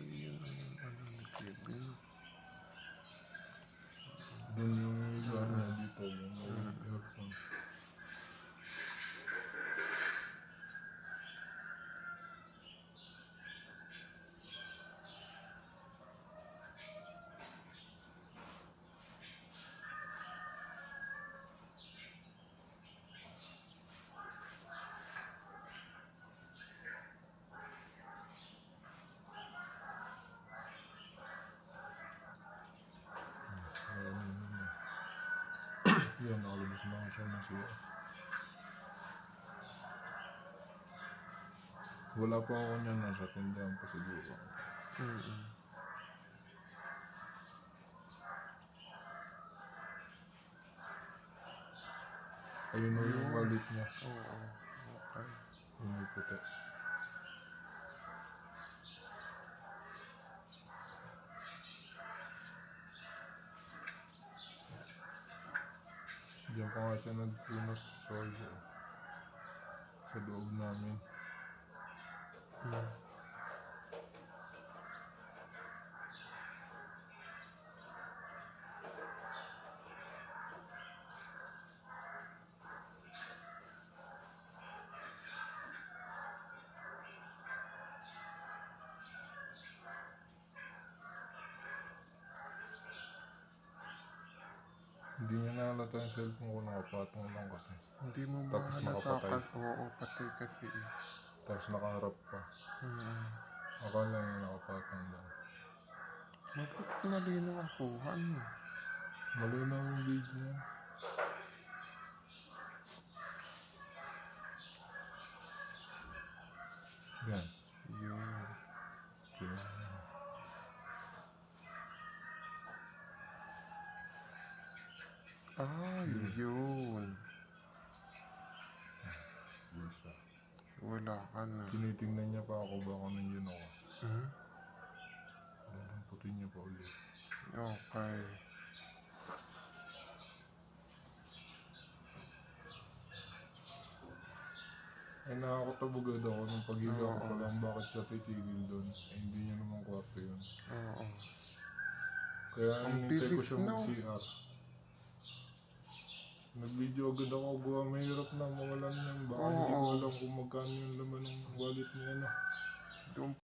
Thank you. Na ako siya ng siya. Wala pa ako niyan, nasa tindahan pa siguro. Mm-mm. Ayun o yung wallet niya. Oo. Okay. Yung puti. Diyan pa nga siya nagpunas sa soldo. Sa loob namin. Mm. Hindi niya nakalata yung cellphone ko, nakapatong lang kasi. Hindi mo Tapos mahalata nakapatay. ka. Oo, patay kasi eh. Tapos nakaharap pa. Mm. Akala niya nakapatong lang. Bakit malinaw ang kuha mo? Malinaw yung video niya. Yan. Yun. Yan. Ah, yun. Bulsa. Wala ka na. Tinitingnan niya pa ako baka nandiyan ako. Hmm? Dalang puti niya pa ulit. Okay. Ay nakakatabog agad ako nung paghiga ko pa lang bakit siya titigil doon. Eh, hindi niya naman kwarto yun. Oo. Kaya Ang hinintay ko bilis, siya no? Nag-video agad ako, gawa mahirap na mawalan yan. Baka hindi ko Oo. alam kung magkano yung laman ng wallet niya na. Doon